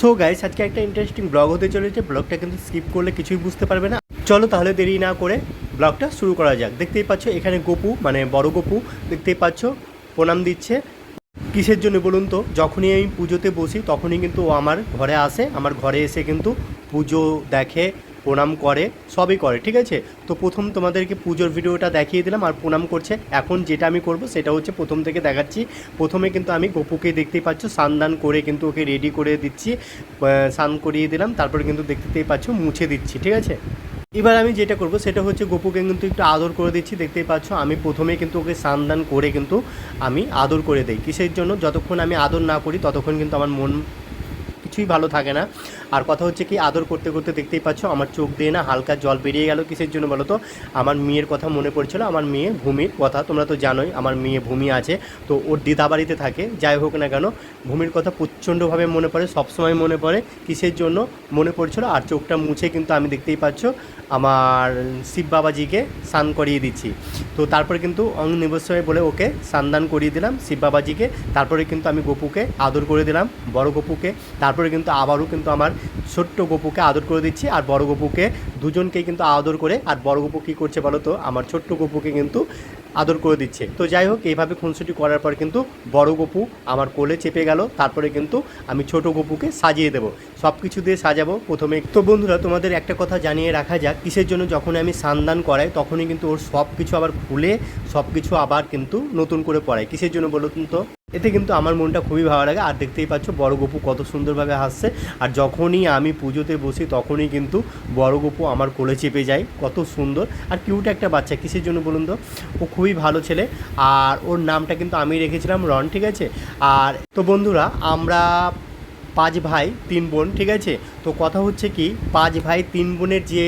So guys আজকে একটা interesting blog হতে চলেছে। ব্লগটা কিন্তু স্কিপ করলে কিছুই বুঝতে পারবে না। চলো তাহলে দেরি না করে ব্লগটা শুরু করা যাক। দেখতেই পাচ্ছ এখানে গপু মানে বড় গপু, দেখতেই পাচ্ছ প্রণাম দিচ্ছে। কিসের জন্য বলুন তো? যখনই আমি পুজোতে বসি, তখনই কিন্তু ও আমার ঘরে আসে। আমার ঘরে এসে কিন্তু পুজো দেখে। প্রণাম করে, সবই করে, ঠিক আছে? তো প্রথম তোমাদেরকে পুজোর ভিডিওটা দেখিয়ে দিলাম আর প্রণাম করছে। এখন যেটা আমি করব সেটা হচ্ছে প্রথম থেকে দেখাচ্ছি। প্রথমে কিন্তু আমি গপুকে দেখতেই পাচ্ছ, স্নান করে কিন্তু ওকে রেডি করে দিচ্ছি স্নান করিয়ে দিলাম, তারপরে কিন্তু দেখতেই পাচ্ছ, মুছে দিচ্ছি, ঠিক আছে? এবার আমি যেটা করব সেটা হচ্ছে গপুকে কিন্তু একটু আদর করে দিচ্ছি, দেখতেই পাচ্ছ, আমি প্রথমে কিন্তু ওকে স্নান করে কিন্তু আমি আদর করে দিই। কিসের জন্য? যতক্ষণ আমি আদর না করি, ততক্ষণ কিন্তু আমার মন কিছুই ভালো থাকে না। আর কথা হচ্ছে কি, আদর করতে করতে দেখতেই পাচ্ছ, আমার চোখ দিয়ে না হালকা জল বেরিয়ে গেল কিসের জন্য বলো তো? আমার মেয়ের কথা মনে পড়ছিল, আমার মেয়ে ভূমির কথা, তোমরা তো জানোই আমার মেয়ে ভূমি আছে, তো ওর দিদাবাড়িতে থাকে, যাই হোক না কেন, ভূমির কথা প্রচণ্ডভাবে মনে পড়ে, সবসময় মনে পড়ে, কিসের জন্য মনে পড়ছিল, আর চোখটা মুছে কিন্তু আমি দেখতেই পাচ্ছ, আমার শিব বাবাজিকে স্নান করিয়ে দিচ্ছি। তো তারপরে কিন্তু অং নিবস্বয় বলে ওকে স্নান করিয়ে দিলাম শিব বাবাজিকে, তারপরে কিন্তু আমি গপুকে আদর করে দিলাম, বড় গপুকে, তারপরে কিন্তু আবারও কিন্তু আমার ছোট্ট গপুকে আদর করে দিচ্ছি। আর বড় গপুকে দুজনকেই কিন্তু আদর করে, আর বড় গপু কী করছে বলো তো? আমার ছোট্ট গপুকে কিন্তু আদর করে দিচ্ছে। তো যাই হোক, এইভাবে খুনসুটি করার পর কিন্তু বড় গপু আমার কোলে চেপে গেল। তারপরে কিন্তু আমি ছোট গপুকে সাজিয়ে দেবো। সব কিছু দিয়ে সাজাবো প্রথমে। তো বন্ধুরা, তোমাদের একটা কথা জানিয়ে রাখা যাক। কিসের জন্য যখন আমি সান্দান করাই, তখনই কিন্তু ওর সব কিছু আবার খুলে সব কিছু আবার কিন্তু নতুন করে পড়াই। কিসের জন্য বলুন তো? এতে কিন্তু আমার মনটা খুবই ভালো লাগে। আর দেখতেই পাচ্ছ বড় গপু কত সুন্দরভাবে হাসছে। আর যখনই আমি পুজোতে বসি, তখনই কিন্তু বড় গপু আমার কোলে চেপে যায়। কত সুন্দর। আর কিউট একটা বাচ্চা, কিসের জন্য বলুন তো? ও খুবই ভালো ছেলে। আর ওর নামটা কিন্তু আমি রেখেছিলাম রন, ঠিক আছে? আর তো বন্ধুরা, আমরা পাঁচ ভাই, তিন বোন, ঠিক আছে? তো কথা হচ্ছে কি, পাঁচ ভাই, তিন বোনের যে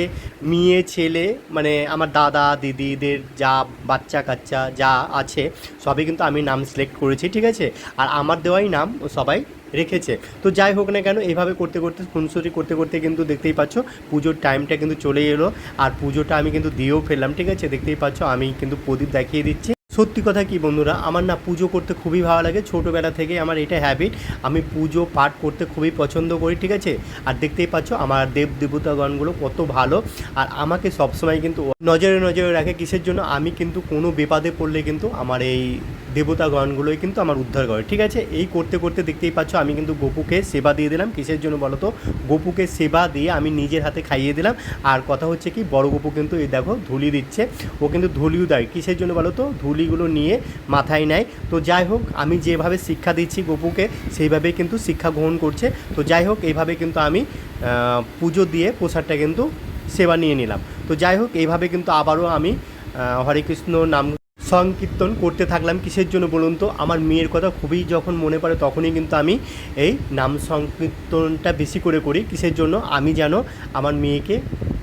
মেয়ে, ছেলে মানে আমার দাদা দিদিদের যা বাচ্চা কাচ্চা যা আছে, সবই কিন্তু আমি নাম সিলেক্ট করেছি, ঠিক আছে? আর আমার দেওয়াই নাম সবাই রেখেছে। তো যাই হোক না কেন, এইভাবে করতে করতে, খুনসুটি করতে করতে কিন্তু দেখতেই পাচ্ছ, পুজোর টাইমটা কিন্তু চলে এলো। আর পুজোটা আমি কিন্তু দিয়েও ফেললাম, ঠিক আছে? দেখতেই পাচ্ছ, আমি কিন্তু প্রদীপ দেখিয়ে দিচ্ছি। সত্যি কথা কি বন্ধুরা, আমার না পুজো করতে খুবই ভালো লাগে। ছোটোবেলা থেকে আমার এটা হ্যাবিট আমি পুজো পাঠ করতে খুবই পছন্দ করি, ঠিক আছে? আর দেখতেই পাচ্ছ আমার দেব দেবতাগণগুলো কত ভালো। আর আমাকে সবসময় কিন্তু নজরে নজরে রাখে কিসের জন্য? আমি কিন্তু কোনো বিপদে পড়লে কিন্তু আমার এই দেবতাগণগুলোই কিন্তু আমার উদ্ধার করে, ঠিক আছে? এই করতে করতে দেখতেই পাচ্ছ আমি কিন্তু গপুকে সেবা দিয়ে দিলাম। কিসের জন্য বলো তো গপুকে সেবা দিয়ে আমি নিজের হাতে খাইয়ে দিলাম। আর কথা হচ্ছে কি, বড় গপু কিন্তু এই দেখো ধুলি দিচ্ছে। ও কিন্তু ধুলিও দেয়। কিসের জন্য বলো তো ধুলিগুলো নিয়ে মাথায় নেয়। তো যাই হোক, আমি যেভাবে শিক্ষা দিচ্ছি গপুকে, সেইভাবেই কিন্তু শিক্ষা গ্রহণ করছে। তো যাই হোক, এইভাবে কিন্তু আমি পুজো দিয়ে প্রসাদটা কিন্তু সেবা নিয়ে নিলাম। তো যাই হোক, এইভাবে কিন্তু আবারও আমি হরে কৃষ্ণ নাম সংকীর্তন করতে থাকলাম। কিসের জন্য বলুন তো? আমার মেয়ের কথা খুবই যখন মনে পড়ে, তখনই কিন্তু আমি এই নাম সংকীর্তনটা বেশি করে করি। কিসের জন্য? আমি যেন আমার মেয়েকে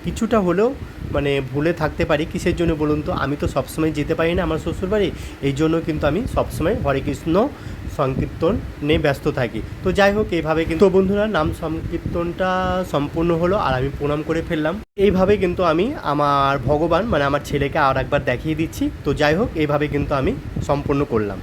কিছুটা হলেও মানে ভুলে থাকতে পারি, কিসের জন্য বলুন তো? আমি তো সবসময় যেতে পারি না আমার শ্বশুরবাড়ি, এই জন্য কিন্তু আমি সবসময় হরে কৃষ্ণ সংকীর্তন ব্যস্ত থাকি। তো যাই হোক, এইভাবে কিন্তু বন্ধুরা, নাম সংকীর্তনটা সম্পূর্ণ হলো আর আমি প্রণাম করে ফেললাম। এইভাবে কিন্তু আমি আমার ভগবান মানে আমার ছেলেকে আর একবার দেখিয়ে দিচ্ছি। তো যাই হোক, এইভাবে কিন্তু আমি সম্পূর্ণ করলাম।